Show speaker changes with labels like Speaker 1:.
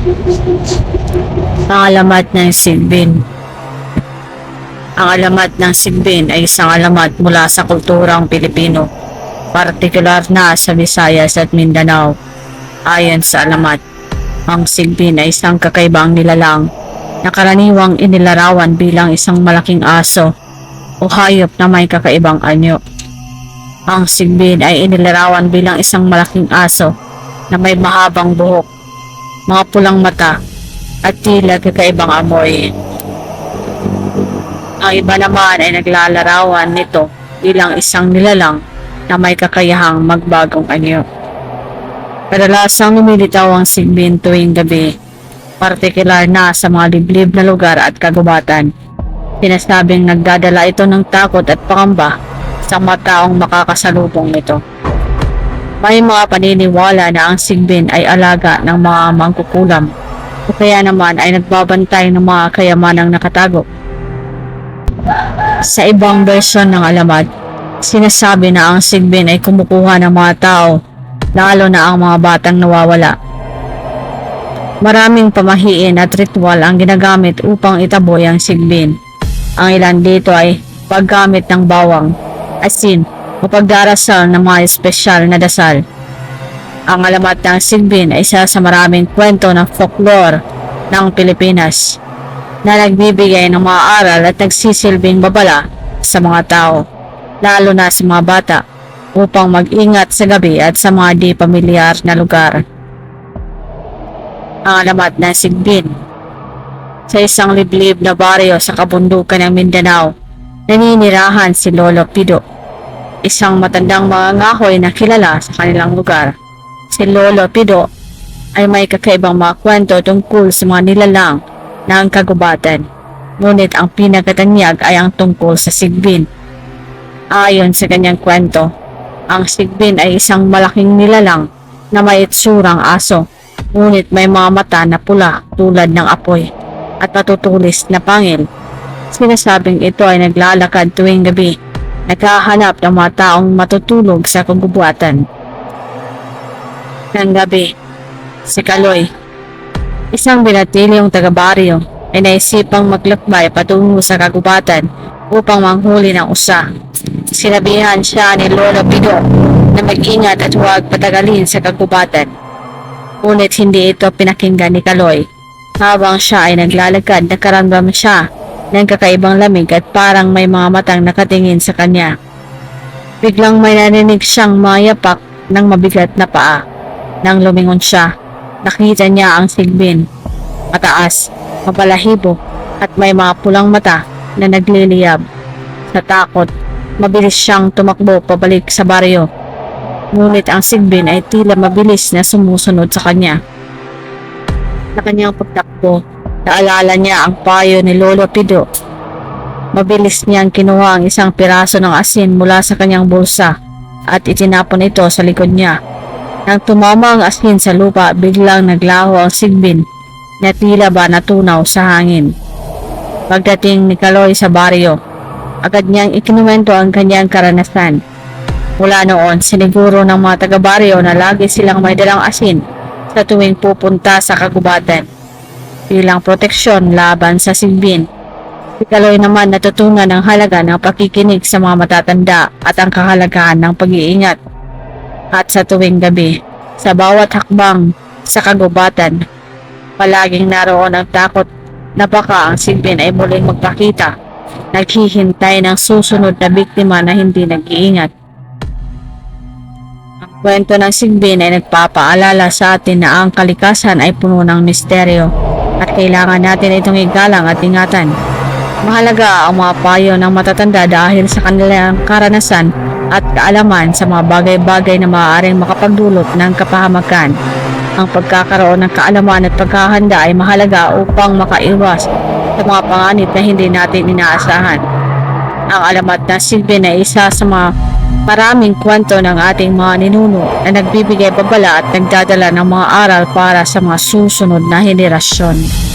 Speaker 1: Ang alamat ng Sigbin Ang alamat ng Sigbin ay isang alamat mula sa kulturang Pilipino, partikular na sa Visayas at Mindanao. Ayon sa alamat, ang Sigbin ay isang kakaibang nilalang na karaniwang inilarawan bilang isang malaking aso o hayop na may kakaibang anyo. Ang Sigbin ay inilarawan bilang isang malaking aso na may mahabang buhok, mga pulang mata, at tila kakaibang amoy. Ang iba naman ay naglalarawan nito bilang isang nilalang na may kakayahang magbagong anyo. Kadalasang lumilitaw ang sigbin tuwing gabi, partikular na sa mga liblib na lugar at kagubatan. Sinasabing nagdadala ito ng takot at pangamba sa mga taong makakasalubong nito. May mga paniniwala na ang sigbin ay alaga ng mga mangkukulam o kaya naman ay nagbabantay ng mga kayamanang nakatago. Sa ibang bersyon ng alamat, sinasabi na ang sigbin ay kumukuha ng mga tao, lalo na ang mga batang nawawala. Maraming pamahiin at ritual ang ginagamit upang itaboy ang sigbin. Ang ilan dito ay paggamit ng bawang, asin, o pagdarasal ng mga espesyal na dasal. Ang alamat ng sigbin ay isa sa maraming kwento ng folklore ng Pilipinas na nagbibigay ng mga aral at nagsisilbing babala sa mga tao, lalo na sa mga bata, upang mag-ingat sa gabi at sa mga di pamilyar na lugar. Ang alamat ng sigbin Sa isang liblib na baryo sa kabundukan ng Mindanao, naninirahan si Lolo Pido, isang matandang mga ngahoy na kilala sa kanilang lugar. Si Lolo Pido ay may kakaibang mga kwento tungkol sa mga nilalang ng kagubatan. Ngunit ang pinakatanyag ay ang tungkol sa sigbin. Ayon sa kanyang kwento, ang sigbin ay isang malaking nilalang na may itsurang aso. Ngunit may mga mata na pula tulad ng apoy at matutulis na pangil. Sinasabing ito ay naglalakad tuwing gabi, naghahanap ng mga taong matutulog sa kagubatan. Ng gabi, si Kaloy, isang binatilyong taga-baryo ay naisipang maglakbay patungo sa kagubatan upang manghuli ng usa. Sinabihan siya ni Lola Pido na mag-ingat at huwag patagalin sa kagubatan. Ngunit hindi ito pinakinggan ni Kaloy. Habang siya ay naglalakad, nakaramdam siya ng kakaibang lamig at parang may mga matang nakatingin sa kanya. Biglang may narinig siyang mayapak ng mabigat na paa. Nang lumingon siya, nakita niya ang sigbin. Mataas, mapalahibo, at may mga pulang mata na nagliliyab. Sa takot, mabilis siyang tumakbo pabalik sa baryo. Ngunit ang sigbin ay tila mabilis na sumusunod sa kanya. Sa kanyang pagtakbo, naalala niya ang payo ni Lolo Pido. Mabilis niyang kinuha ang isang piraso ng asin mula sa kanyang bulsa at itinapon ito sa likod niya. Nang tumama ang asin sa lupa, biglang naglaho ang sigbin na tila ba natunaw sa hangin. Pagdating ni Kaloy sa baryo, agad niyang ikinuwento ang kanyang karanasan. Mula noon, siniguro ng mga taga-baryo na lagi silang may dalang asin sa tuwing pupunta sa kagubatan. Bilang proteksyon laban sa sigbin, si Kaloy naman natutunan ng halaga ng pakikinig sa mga matatanda at ang kahalagahan ng pag-iingat. At sa tuwing gabi, sa bawat hakbang sa kagubatan, palaging naroon ang takot na baka ang sigbin ay muling magpakita, naghihintay ng susunod na biktima na hindi nag-iingat. Ang kwento ng sigbin ay nagpapaalala sa atin na ang kalikasan ay puno ng misteryo at kailangan natin itong igalang at ingatan. Mahalaga ang mga payo ng matatanda dahil sa kanilang karanasan at kaalaman sa mga bagay-bagay na maaaring makapagdulot ng kapahamakan. Ang pagkakaroon ng kaalaman at pagkahanda ay mahalaga upang makaiwas sa mga panganib na hindi natin inaasahan. Ang alamat ng silbi na isa sa mga maraming kwento ng ating mga ninuno na nagbibigay babala at nagdadala ng mga aral para sa mga susunod na henerasyon.